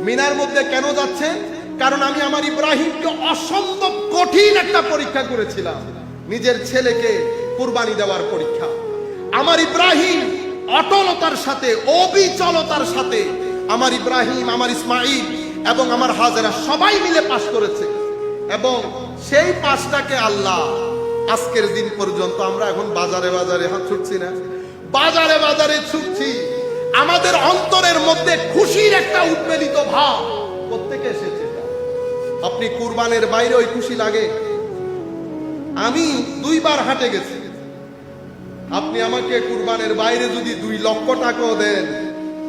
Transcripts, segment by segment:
মিনার মধ্যে কেন যাচ্ছেন? কারণ আমি আমার ইব্রাহিমকে অসম্ভব কঠিন একটা পরীক্ষা করেছিলাম। নিজের ছেলেকে কুরবানি দেওয়ার পরীক্ষা। আমার ইব্রাহিম অটলতার সাথে, অবিচলতার সাথে আমার ইব্রাহিম, আমার ইসমাইল এবং আমার হাজেরা সবাই মিলে পাশ করেছে। এবং সেই পাশটাকে আল্লাহ আজকের দিন পর্যন্ত আমরা এখন বাজারে বাজারে হাত ছুটছি না। বাজারে বাজারে ছুটছি। আমাদের অন্তরের মধ্যে খুশির একটা উদ্বেলিত ভাব প্রত্যেকে এসেছে আপনি কুরবানের বাইরে ওই খুশি লাগে? আমি দুইবার হাটে গেছি। আপনি আমাকে কুরবানের বাইরে যদি দুই লক্ষ টাকাও দেন,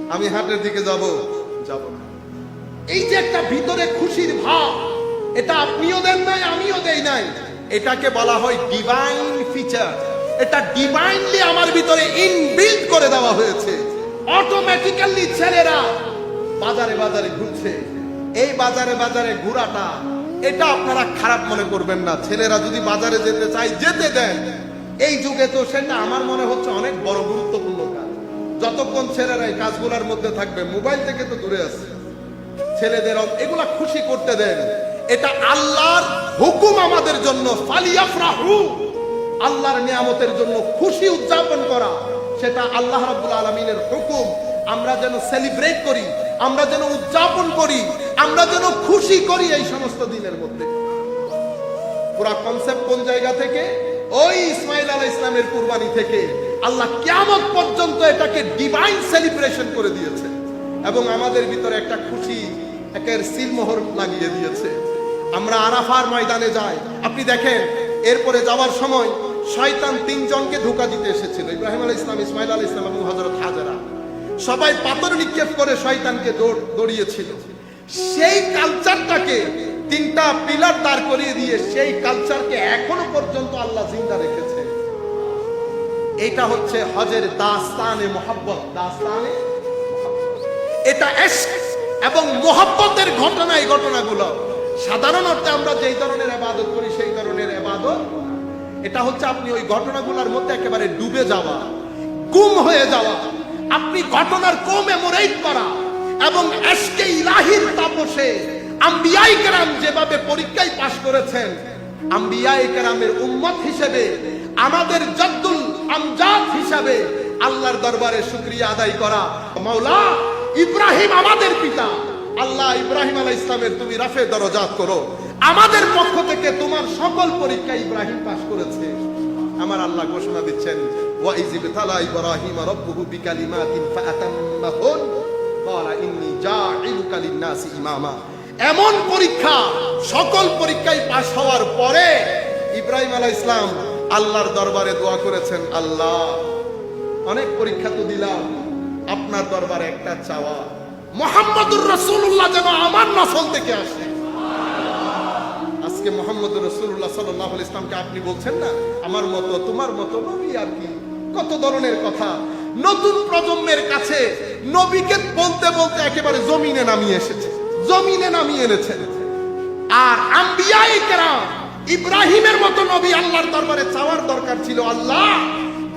আমি হাটের দিকে যাব যাব এই যে একটা ভিতরে খুশির ভাব, এটা আপনিও দেন নাই, আমিও দেই নাই। এটাকে বলা হয় ডিভাইন ফিচার এটা ডিভাইনলি আমার ভিতরে ইনবিল্ড করে দেওয়া হয়েছে। অটোমেটিক্যালি ছেলেরা বাজারে বাজারে ঘুরছে। এই বাজারে বাজারে ঘোরাটা, এটা আপনারা খারাপ মনে করবেন না। ছেলেরা যদি বাজারে যেতে চায়, যেতে দেন। এই যুগে তো সেটা আমার মনে হচ্ছে অনেক বড় গুরুত্বপূর্ণ কাজ। যতক্ষণ ছেলেরা এই কাজগুলোর মধ্যে থাকবে, মোবাইল থেকে তো দূরে আছে। ছেলেদের এগুলা খুশি করতে দেন। এটা আল্লাহর হুকুম আমাদের জন্য। ফালিয়াফরাহু, আল্লাহর নিয়ামতের জন্য খুশি সেটা আল্লাহ রাব্বুল আলামিনের হুকুম। আমরা যেন সেলিব্রেট করি, আমরা যেন উদযাপন করি, আমরা যেন খুশি করি এই সমস্ত দিনের মধ্যে। পুরা কনসেপ্ট কোন জায়গা থেকে? ওই ইসমাইল আলাহ ইসলামের কুরবানি থেকে। আল্লাহ কিয়ামত পর্যন্ত এটাকে ডিভাইন সেলিব্রেশন করে দিয়েছে। এবং আমাদের ভিতরে একটা খুশি, একের সিলমোহর লাগিয়ে দিয়েছে। আমরা আরাফার ময়দানে যাই। আপনি দেখেন, এরপরে যাওয়ার সময় শয়তান তিনজনকে ধোকা দিতে এসেছিল। ইব্রাহিম আলাহ ইসলাম ইসমাইল আলাহ ইসলাম এবং হজরত হাজারা। সবাই পাথর নিক্ষেপ করে শয়তানকে দৌড়, দৌড়িয়েছিল। সেই কালচারটাকে তিনটা পিলার দাঁড় করিয়ে দিয়ে সেই কালচারকে এখনও পর্যন্ত আল্লাহ জিন্দা রেখেছে। এটা হচ্ছে হজের দাস্তানে মোহাব্বত। দাস্তানে এটা এবং মোহাব্বতের ঘটনা এই ঘটনাগুলো। সাধারণ অর্থে আমরা যেই ধরনের আবাদত করি, সেই ধরনের আবাদত এটা হচ্ছে আপনি ওই ঘটনাগুলোর মধ্যে একেবারে ডুবে যাওয়া, গুম হয়ে যাওয়া। আপনি ঘটনার কো মেমোরাইট করা এবং এসকে ইলাহির তাপসে আম্বিয়াই কেরাম যেভাবে পরীক্ষায় পাশ করেছেন, আম্বিয়াই কেরামের উম্মত হিসেবে, আমাদের জদ্দুল আমজাদ হিসাবে আল্লাহর দরবারে শুক্রিয়া আদায় করা। মাওলা ইব্রাহিম আমাদের পিতা। আল্লাহ ইব্রাহিম আলাহ ইসলামের তুমি রাফে দরজাত করো। আমাদের পক্ষ থেকে তোমার সকল পরীক্ষা ইব্রাহিম পাশ করেছে। আমার আল্লাহ ঘোষণা দিচ্ছেন ওয়াইজ ইবতালা ইব্রাহিম রাব্বুহু বিকালিমাতিন ফাআতাম্মাহুন। ক্বালা, ইন্নী জাইলুকা লিন-নাসি ইমামা। এমন পরীক্ষা, সকল পরীক্ষায় পাশ হওয়ার পরে ইব্রাহিম আলাইহিস ইসলাম আল্লাহর দরবারে দোয়া করেছেন, আল্লাহ, অনেক পরীক্ষা তো দিলাম, আপনার দরবারে একটা চাওয়া। মোহাম্মদুর রাসূলুল্লাহ যেন আমার নসল থেকে আসে। আজকে মোহাম্মদ রসুল্লাহ সাল্লাহ ইসলামকে আপনি বলছেন না? আমার মতো, তোমার মতো নবী আর কি? কত ধরনের কথা। নতুন প্রজন্মের কাছে নবীকে বলতে বলতে একেবারে জমিনে নামিয়ে এসেছে। জমিনে নামিয়ে এনেছেন আর আম্বিয়াই কেরাম, ইব্রাহিমের মতো নবী আল্লাহর দরবারে চাওয়ার দরকার ছিল। আল্লাহ,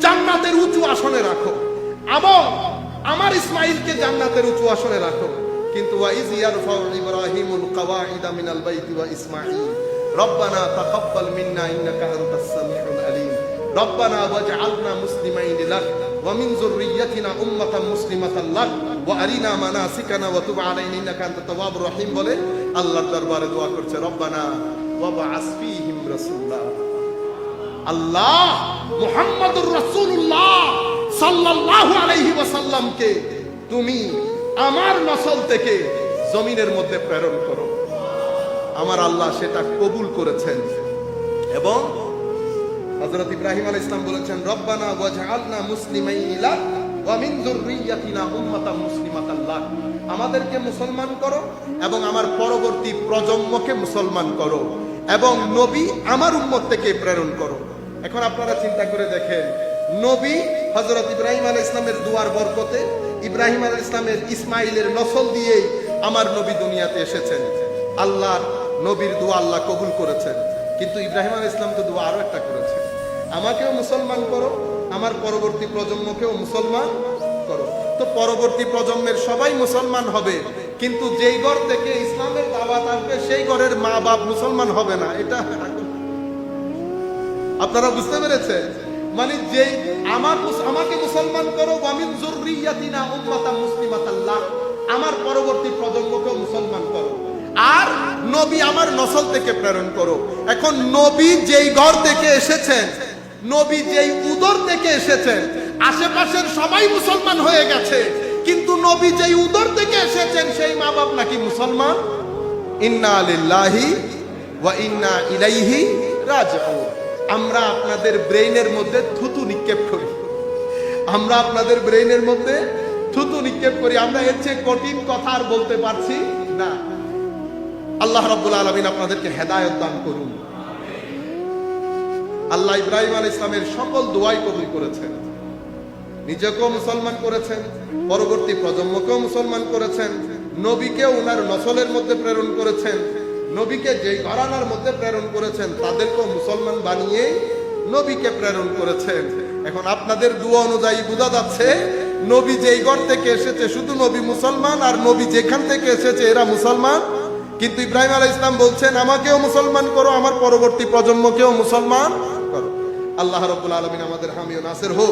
জান্নাতের উঁচু আসনে রাখো। এবং আমার ইসমাইলকে জান্নাতের উঁচু আসনে রাখো। কিন্তু ওয়াইজ ইয়ারফাউ ইব্রাহিমুল কাওয়াইদা মিনাল বাইতি ওয়া ইসমাঈল। রব্বানা তাকাব্বাল মিন্না ইন্নাকা আনতাস সামিউল আলিম। রব্বানা ওয়াজআলনা মুসলিমাইন লাক ওয়া মিন যুররিয়্যাতিনা উম্মাতান মুসলিমাতান লাক ওয়া আরিনা মানাসিকানা ওয়া তুব আলাইনা ইন্নাকা আনতাত তাওয়াবুর রহিম বলে আল্লাহর দরবারে দোয়া করছে, রব্বানা ওয়া বা'আস ফীহিম রাসূলা। আল্লাহ মুহাম্মাদুর রাসূলুল্লাহ। সাল্লাল্লাহু আলাইহি ওয়াসাল্লামকে তুমি আমার নসল থেকে জমিনের মধ্যে প্রেরণ করো। আমার আল্লাহ সেটা কবুল করেছেন। এবং হযরত ইব্রাহিম আলাইহিস সালাম বলেছেন, রব্বানা ওয়াজআলনা মুসলিমাইন লাক ওয়া মিন যুররিয়্যাতিনা উম্মাতান মুসলিমাতান লাক। আমাদেরকে মুসলমান করো এবং আমার পরবর্তী প্রজন্মকে মুসলমান করো এবং নবী আমার উম্মত থেকে প্রেরণ করো। এখন আপনারা চিন্তা করে দেখেন নবী হজরত ইব্রাহিম আলাইহিস ইসলামের দুয়ার বরকতে, ইব্রাহিম আলাইহিস ইসলামের ইসমাইলের নসল দিয়েই আমার নবী দুনিয়াতে এসেছেন। আল্লাহর নবীর দোয়া আল্লাহ কবুল করেছেন। কিন্তু ইব্রাহিম আলাইহিস ইসলাম তো দোয়া আরও একটা করেছেন। আমাকেও মুসলমান করো, আমার পরবর্তী প্রজন্মকেও মুসলমান করো। তো পরবর্তী প্রজন্মের সবাই মুসলমান হবে, কিন্তু যেই ঘর থেকে ইসলামের দাওয়াত আসবে, সেই ঘরের মা বাপ মুসলমান হবে না। এটা আপনারা বুঝতে পেরেছেন? মানে যে আমার আমাকে মুসলমান করো ওয়ামিন জুররিয়াতিনা উম্মাতাম মুসলিমাতাল্লাহ আমার পরবর্তী প্রজন্মকেও মুসলমান করো। আর নবী আমার নসল থেকে প্রেরণ করো। এখন নবী যেই ঘর থেকে এসেছেন, নবী যেই উদর থেকে এসেছেন, আশেপাশের সবাই মুসলমান হয়ে গেছে। কিন্তু নবী যেই উদর থেকে এসেছেন, সেই মা বাপ নাকি মুসলমান? ইন্না আলিল্লাহি ওয়া ইন্না ইলাইহি রাজিউন। আমরা আপনাদের ব্রেইনের মধ্যে থুতু নিক্ষেপ করি। আমরা আপনাদের ব্রেইনের মধ্যে থুতু নিক্ষেপ করি। আমরা এর চেয়ে কঠিন কথা আর বলতে পারছি না। আল্লাহ রাব্বুল আলামিন আপনাদেরকে হেদায়েত দান করুন। আল্লাহ ইব্রাহিম আলাইহিস ইসলামের সকল দোয়াই কবুল করেছেন। নিজেকেও মুসলমান করেছেন, পরবর্তী প্রজন্মকেও মুসলমান করেছেন নবীকে ওনার নসলের মধ্যে প্রেরণ করেছেন। নবীকে যেই ঘরানার মধ্যে প্রেরণ করেছেন, তাদেরকেও মুসলমান বানিয়ে নবীকে প্রেরণ করেছেন। এখন আপনাদের দুয়া অনুযায়ী বোঝা যাচ্ছে, নবী যেই ঘর থেকে এসেছে শুধু নবী মুসলমান, আর নবী যেখান থেকে এসেছে এরা মুসলমান। কিন্তু ইব্রাহিম আলাইহিস ইসলাম বলছেন, আমাকেও মুসলমান করো, আমার পরবর্তী প্রজন্মকেও মুসলমান করো। আল্লাহ রব্বুল আলমিন আমাদের হামিও নাসের হোক।